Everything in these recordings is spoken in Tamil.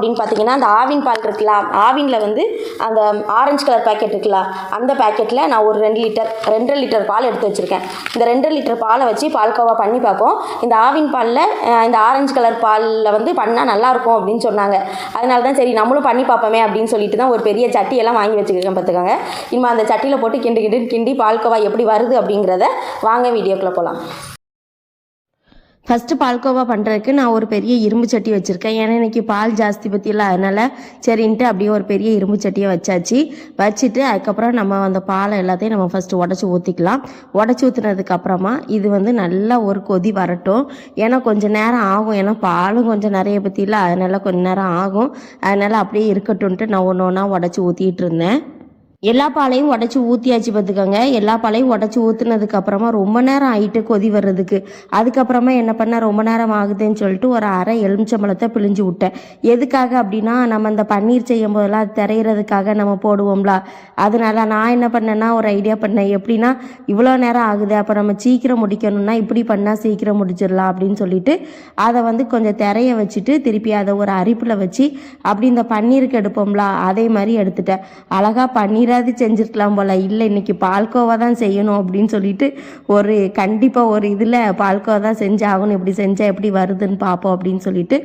அப்படின்னு பார்த்தீங்கன்னா அந்த ஆவின் பால் இருக்கலாம் ஆவினில் வந்து அந்த ஆரஞ்சு கலர் பேக்கெட் இருக்கலாம் அந்த பாக்கெட்டில் நான் ஒரு ரெண்டு லிட்டர் ரெண்டரை லிட்டர் பால் எடுத்து வச்சுருக்கேன். இந்த ரெண்டரை லிட்டர் பாலை வச்சு பால்கோவா பண்ணி பார்ப்போம். இந்த ஆவின் பாலில் இந்த ஆரஞ்சு கலர் பாலில் வந்து பண்ணால் நல்லாயிருக்கும் அப்படின்னு சொன்னாங்க. அதனால தான் சரி நம்மளும் பண்ணி பார்ப்போமே அப்படின்னு சொல்லிட்டு தான் ஒரு பெரிய சட்டியெல்லாம் வாங்கி வச்சுருக்கேன் பார்த்துக்கோங்க. இனிமேல் அந்த சட்டியில் போட்டு கிண்டு கிண்டு கிண்டி பால்கோவா எப்படி வருது அப்படிங்கிறத வாங்க வீடியோக்குள்ளே போகலாம் ஃபஸ்ட்டு பால்கோவா பண்ணுறதுக்கு நான் ஒரு பெரிய இரும்பு சட்டி வச்சுருக்கேன். ஏன்னா இன்னைக்கு பால் ஜாஸ்தி பற்றிலாம் அதனால் சரின்ட்டு அப்படியே ஒரு பெரிய இரும்பு சட்டியை வச்சாச்சு. வச்சுட்டு அதுக்கப்புறம் நம்ம அந்த பாலை எல்லாத்தையும் நம்ம ஃபஸ்ட்டு உடச்சி ஊற்றிக்கலாம் உடச்சி ஊற்றுனதுக்கு அப்புறமா இது வந்து நல்லா ஒரு கொதி வரட்டும். ஏன்னா கொஞ்சம் நேரம் ஆகும். ஏன்னா பாலும் கொஞ்சம் நிறைய பற்றில அதனால் கொஞ்சம் நேரம் ஆகும். அதனால் அப்படியே இருக்கட்டும்ன்ட்டு நான் ஒன்று ஒன்றா உடச்சி ஊற்றிட்டு இருந்தேன். எல்லா பாலையும் உடச்சி ஊற்றியாச்சு பார்த்துக்கோங்க. எல்லா பாலையும் உடச்சி ஊற்றுனதுக்கு அப்புறமா ரொம்ப நேரம் ஆயிட்டு கொதி வர்றதுக்கு. அதுக்கப்புறமா என்ன பண்ண? ரொம்ப நேரம் ஆகுதுன்னு சொல்லிட்டு ஒரு அரை எலுமிச்சம்பழத்தை பிழிஞ்சு விட்டேன். எதுக்காக அப்படின்னா நம்ம அந்த பன்னீர் செய்யும் போதெல்லாம் அது திரையிறதுக்காக நம்ம போடுவோம்ல. அதனால நான் என்ன பண்ணேன்னா ஒரு ஐடியா பண்ணேன். எப்படின்னா இவ்வளோ நேரம் ஆகுது அப்போ நம்ம சீக்கிரம் முடிக்கணும்னா இப்படி பண்ணால் சீக்கிரம் முடிச்சிடலாம் அப்படின்னு சொல்லிட்டு அதை வந்து கொஞ்சம் திரைய வச்சுட்டு திருப்பி அதை ஒரு அரிப்பில் வச்சு அப்படி இந்த பன்னீருக்கு எடுப்போம்ல அதே மாதிரி எடுத்துட்டேன். அழகா பன்னீராவது செஞ்சுருக்கலாம் போல. இல்லை இன்னைக்கு பால்கோவா தான் செய்யணும் அப்படின்னு சொல்லிட்டு ஒரு கண்டிப்பாக ஒரு இதில் பால்கோவா தான் செஞ்சாகணும். இப்படி செஞ்சால் எப்படி வருதுன்னு பார்ப்போம் அப்படின்னு சொல்லிட்டு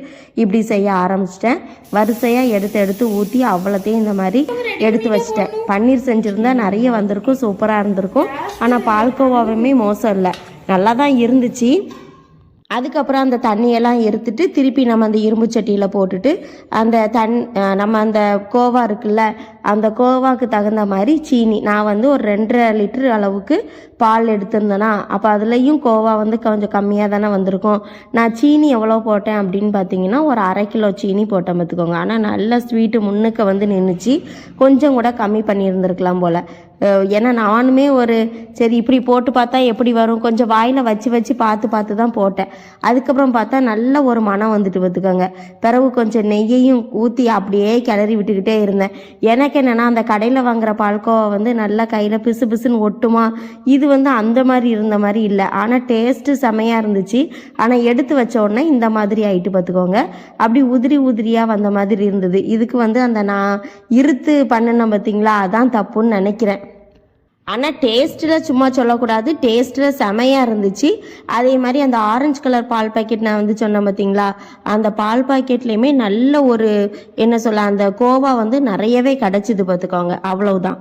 இப்படி செய்ய ஆரம்பிச்சிட்டேன். வரிசையாக எடுத்து எடுத்து ஊற்றி அவ்வளோத்தையும் இந்த மாதிரி எடுத்து வச்சிட்டேன். பன்னீர் செஞ்சுருந்தா நிறைய வந்திருக்கும் சூப்பராக இருந்திருக்கும். ஆனால் பால்கோவாவுமே மோசம் இல்லை. நல்லா தான் இருந்துச்சு. அதுக்கப்புறம் அந்த தண்ணியெல்லாம் எடுத்துட்டு திருப்பி நம்ம அந்த இரும்பு சட்டியில் போட்டுட்டு அந்த தண் நம்ம அந்த கோவா இருக்குல்ல அந்த கோவாக்கு தகுந்த மாதிரி சீனி. நான் வந்து ஒரு ரெண்டரை லிட்டர் அளவுக்கு பால் எடுத்திருந்தேனா அப்போ அதுலேயும் கோவா வந்து கொஞ்சம் கம்மியாக தானே வந்திருக்கும். நான் சீனி எவ்வளோ போட்டேன் அப்படின்னு பார்த்தீங்கன்னா ஒரு அரை கிலோ சீனி போட்டேன் பார்த்துக்கோங்க ஆனால் நல்ல ஸ்வீட்டு முன்னுக்கு வந்து நின்றுச்சு கொஞ்சம் கூட கம்மி பண்ணியிருந்துருக்கலாம் போல். ஏன்னா நானுமே ஒரு சரி இப்படி போட்டு பார்த்தா எப்படி வரும்? கொஞ்சம் வாயில் வச்சு வச்சு பார்த்து பார்த்து தான் போட்டேன். அதுக்கப்புறம் பார்த்தா நல்ல ஒரு மனம் வந்துட்டு பார்த்துக்கோங்க. பிறகு கொஞ்சம் நெய்யையும் ஊற்றி அப்படியே கிளறி விட்டுக்கிட்டே இருந்தேன். எனக்கு என்னென்னா அந்த கடையில் வாங்குற பால்கோவா வந்து நல்லா கையில் பிசு பிசுன்னு ஒட்டுமா? இது வந்து அந்த மாதிரி இருந்த மாதிரி இல்லை. ஆனால் டேஸ்ட்டு செமையாக இருந்துச்சு. ஆனால் எடுத்து வச்ச உடனே இந்த மாதிரி ஆகிட்டு பார்த்துக்கோங்க. அப்படி உதிரி உதிரியாக வந்த மாதிரி இருந்தது. இதுக்கு வந்து அந்த நான் இருத்து பண்ணினேன் பார்த்தீங்களா? அதான் தப்புன்னு நினைக்கிறேன். ஆனால் டேஸ்ட்டில் சும்மா சொல்லக்கூடாது. டேஸ்ட்டில் செமையாக இருந்துச்சு. அதே மாதிரி அந்த ஆரஞ்சு கலர் பால் பாக்கெட் நான் வந்து சொன்னேன் பார்த்தீங்களா அந்த பால் பாக்கெட்லேயுமே நல்ல ஒரு என்ன சொல்ல அந்த கோவா வந்து நிறையவே கிடச்சிது பார்த்துக்கோங்க அவ்வளவுதான்.